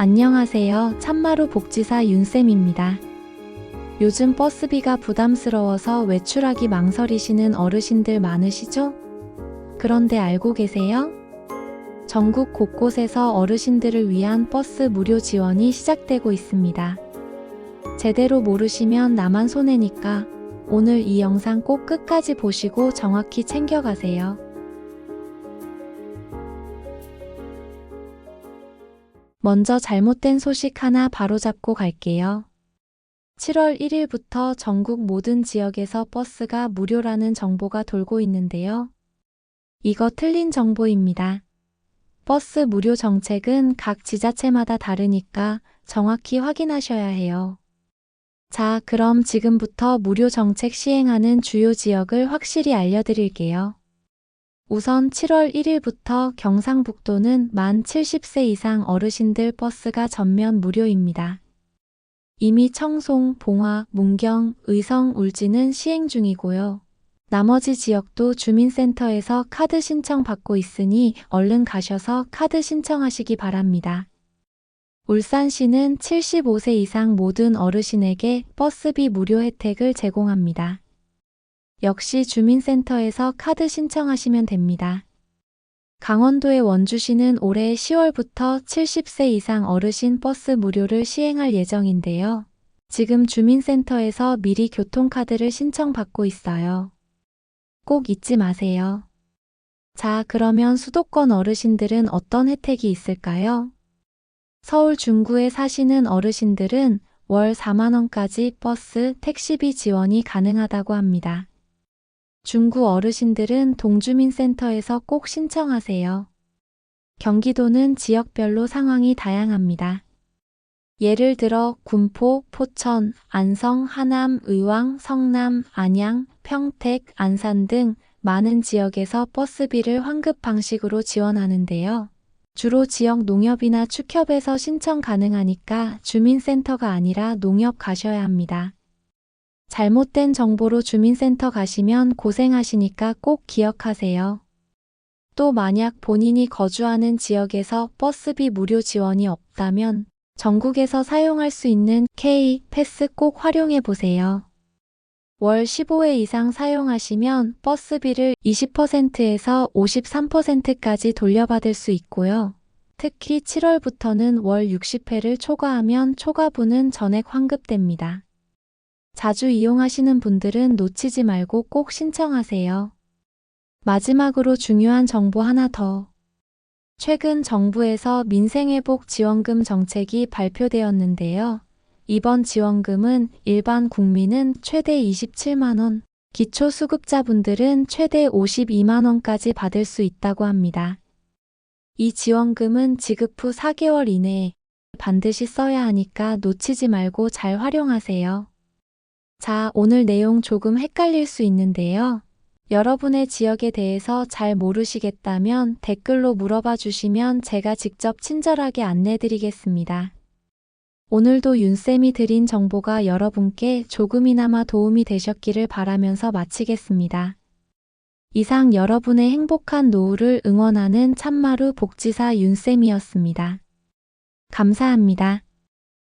안녕하세요. 참마루 복지사 윤쌤입니다. 요즘 버스비가 부담스러워서 외출하기 망설이시는 어르신들 많으시죠? 그런데 알고 계세요? 전국 곳곳에서 어르신들을 위한 버스 무료 지원이 시작되고 있습니다. 제대로 모르시면 나만 손해니까 오늘 이 영상 꼭 끝까지 보시고 정확히 챙겨가세요. 먼저 잘못된 소식 하나 바로잡고 갈게요. 7월 1일부터 전국 모든 지역에서 버스가 무료라는 정보가 돌고 있는데요. 이거 틀린 정보입니다. 버스 무료 정책은 각 지자체마다 다르니까 정확히 확인하셔야 해요. 자, 그럼 지금부터 무료 정책 시행하는 주요 지역을 확실히 알려드릴게요. 우선 7월 1일부터 경상북도는 만 70세 이상 어르신들 버스가 전면 무료입니다. 이미 청송, 봉화, 문경, 의성, 울진은 시행 중이고요. 나머지 지역도 주민센터에서 카드 신청 받고 있으니 얼른 가셔서 카드 신청하시기 바랍니다. 울산시는 75세 이상 모든 어르신에게 버스비 무료 혜택을 제공합니다. 역시 주민센터에서 카드 신청하시면 됩니다. 강원도의 원주시는 올해 10월부터 70세 이상 어르신 버스 무료를 시행할 예정인데요. 지금 주민센터에서 미리 교통카드를 신청받고 있어요. 꼭 잊지 마세요. 자, 그러면 수도권 어르신들은 어떤 혜택이 있을까요? 서울 중구에 사시는 어르신들은 월 4만원까지 버스, 택시비 지원이 가능하다고 합니다. 중구 어르신들은 동주민센터에서 꼭 신청하세요. 경기도는 지역별로 상황이 다양합니다. 예를 들어 군포, 포천, 안성, 하남, 의왕, 성남, 안양, 평택, 안산 등 많은 지역에서 버스비를 환급 방식으로 지원하는데요. 주로 지역 농협이나 축협에서 신청 가능하니까 주민센터가 아니라 농협 가셔야 합니다. 잘못된 정보로 주민센터 가시면 고생하시니까 꼭 기억하세요. 또 만약 본인이 거주하는 지역에서 버스비 무료 지원이 없다면 전국에서 사용할 수 있는 K 패스 꼭 활용해 보세요. 월 15회 이상 사용하시면 버스비를 20%에서 53%까지 돌려받을 수 있고요. 특히 7월부터는 월 60회를 초과하면 초과분은 전액 환급됩니다. 자주 이용하시는 분들은 놓치지 말고 꼭 신청하세요. 마지막으로 중요한 정보 하나 더. 최근 정부에서 민생회복 지원금 정책이 발표되었는데요. 이번 지원금은 일반 국민은 최대 27만원, 기초수급자분들은 최대 52만원까지 받을 수 있다고 합니다. 이 지원금은 지급 후 4개월 이내에 반드시 써야 하니까 놓치지 말고 잘 활용하세요. 자, 오늘 내용 조금 헷갈릴 수 있는데요. 여러분의 지역에 대해서 잘 모르시겠다면 댓글로 물어봐 주시면 제가 직접 친절하게 안내 드리겠습니다. 오늘도 윤쌤이 드린 정보가 여러분께 조금이나마 도움이 되셨기를 바라면서 마치겠습니다. 이상 여러분의 행복한 노후를 응원하는 참마루 복지사 윤쌤이었습니다. 감사합니다.